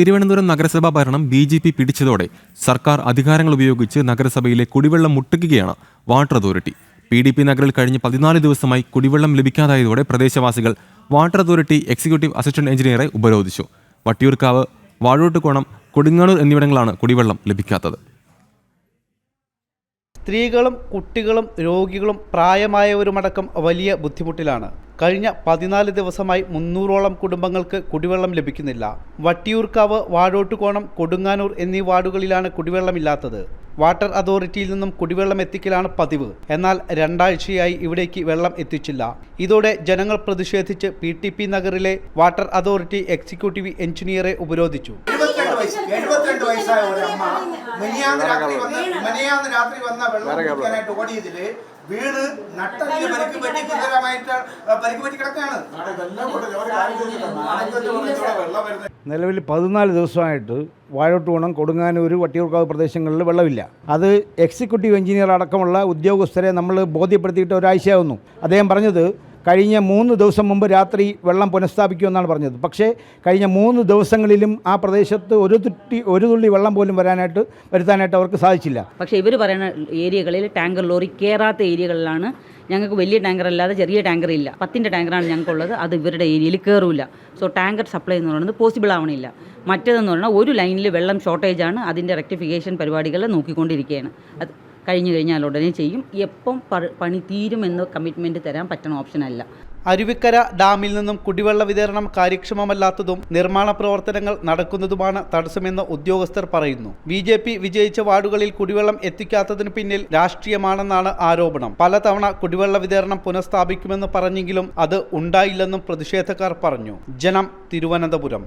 തിരുവനന്തപുരം നഗരസഭാ ഭരണം B J P പിടിച്ചതോടെ സർക്കാർ അധികാരങ്ങൾ ഉപയോഗിച്ച് നഗരസഭയിലെ കുടിവെള്ളം മുട്ടിക്കുകയാണ് water authority. P D P നഗറിൽ കഴിഞ്ഞ് പതിനാല് ദിവസമായി കുടിവെള്ളം ലഭിക്കാതായതോടെ പ്രദേശവാസികൾ വാട്ടർ അതോറിറ്റി എക്സിക്യൂട്ടീവ് അസിസ്റ്റന്റ് എഞ്ചിനീയറെ ഉപരോധിച്ചു. വട്ടിയൂർക്കാവ് വാഴോട്ടുകോണം കൊടുങ്ങാണൂർ എന്നിവിടങ്ങളാണ് കുടിവെള്ളം ലഭിക്കാത്തത്. സ്ത്രീകളും കുട്ടികളും രോഗികളും പ്രായമായവരുമടക്കം വലിയ ബുദ്ധിമുട്ടിലാണ്. കഴിഞ്ഞ പതിനാല് ദിവസമായി മുന്നൂറോളം കുടുംബങ്ങൾക്ക് കുടിവെള്ളം ലഭിക്കുന്നില്ല. വട്ടിയൂർക്കാവ് വാഴോട്ടുകോണം കൊടുങ്ങാനൂർ എന്നീ വാർഡുകളിലാണ് കുടിവെള്ളമില്ലാത്തത്. വാട്ടർ അതോറിറ്റിയിൽ നിന്നും കുടിവെള്ളം എത്തിക്കലാണ് പതിവ്. എന്നാൽ രണ്ടാഴ്ചയായി ഇവിടേക്ക് വെള്ളം എത്തിച്ചില്ല. ഇതോടെ ജനങ്ങൾ പ്രതിഷേധിച്ച് പി നഗറിലെ വാട്ടർ അതോറിറ്റി എക്സിക്യൂട്ടീവ് എഞ്ചിനീയറെ ഉപരോധിച്ചു. വയസ്സ് എഴുപത്തിരണ്ട് വയസ്സായ ഒരു അമ്മ മിനിയാന്ന് രാത്രി വന്ന മിനിയാന്ന് രാത്രി വന്ന വെള്ളം കുടിക്കാനായിട്ട് ഓടിയതിൽ വീണ് നട്ടലിന് പരിക്ക് പറ്റി ഗുരുതരമായിട്ട് പരിക്ക് പറ്റി കിടക്കുകയാണ്. നിലവിൽ പതിനാല് ദിവസമായിട്ട് വാഴോട്ടുകുണം കൊടുങ്ങാനൂർ വട്ടിയൂർക്കാവ് പ്രദേശങ്ങളിൽ വെള്ളമില്ല. അത് എക്സിക്യൂട്ടീവ് എഞ്ചിനീയർ അടക്കമുള്ള ഉദ്യോഗസ്ഥരെ നമ്മൾ ബോധ്യപ്പെടുത്തിയിട്ട് ഒരാഴ്ചയാവുന്നു. അദ്ദേഹം പറഞ്ഞത് കഴിഞ്ഞ മൂന്ന് ദിവസം മുമ്പ് രാത്രി വെള്ളം പുനഃസ്ഥാപിക്കുമെന്നാണ് പറഞ്ഞത്. പക്ഷേ കഴിഞ്ഞ മൂന്ന് ദിവസങ്ങളിലും ആ പ്രദേശത്ത് ഒരു തുട്ടി ഒരു തുള്ളി വെള്ളം പോലും വരാനായിട്ട് വരുത്താനായിട്ട് അവർക്ക് സാധിച്ചില്ല. പക്ഷേ ഇവർ പറയുന്ന ഏരിയകളിൽ ടാങ്കർ ലോറി കയറാത്ത ഏരിയകളിലാണ് ഞങ്ങൾക്ക് വലിയ ടാങ്കർ അല്ലാതെ ചെറിയ ടാങ്കർ ഇല്ല. പത്തിന്റെ ടാങ്കറാണ് ഞങ്ങൾക്കുള്ളത്. അത് ഇവരുടെ ഏരിയയിൽ കയറില്ല സോ ടാങ്കർ സപ്ലൈ എന്ന് പറയുന്നത് പോസിബിൾ ആവണില്ല. മറ്റേതെന്ന് പറഞ്ഞാൽ ഒരു ലൈനിൽ വെള്ളം ഷോർട്ടേജാണ്. അതിന്റെ റെക്ടിഫിക്കേഷൻ പരിപാടികൾ നോക്കിക്കൊണ്ടിരിക്കുകയാണ്. അത് കഴിഞ്ഞു കഴിഞ്ഞാൽ ഉടനെ ചെയ്യും. എപ്പം പണി തീരുമെന്ന് കമ്മിറ്റ്മെന്റ് തരാൻ പറ്റുന്ന ഓപ്ഷനല്ല അരുവിക്കര ഡാമിൽ നിന്നും കുടിവെള്ള വിതരണം കാര്യക്ഷമമല്ലാത്തതും നിർമ്മാണ പ്രവർത്തനങ്ങൾ നടക്കുന്നതുമാണ് തടസ്സമെന്ന് ഉദ്യോഗസ്ഥർ പറയുന്നു. ബി ജെ പി വിജയിച്ച വാർഡുകളിൽ കുടിവെള്ളം എത്തിക്കാത്തതിന് പിന്നിൽ രാഷ്ട്രീയമാണെന്നാണ് ആരോപണം. പലതവണ കുടിവെള്ള വിതരണം പുനഃസ്ഥാപിക്കുമെന്ന് പറഞ്ഞെങ്കിലും അത് ഉണ്ടായില്ലെന്നും പ്രതിഷേധക്കാർ പറഞ്ഞു. ജനം തിരുവനന്തപുരം.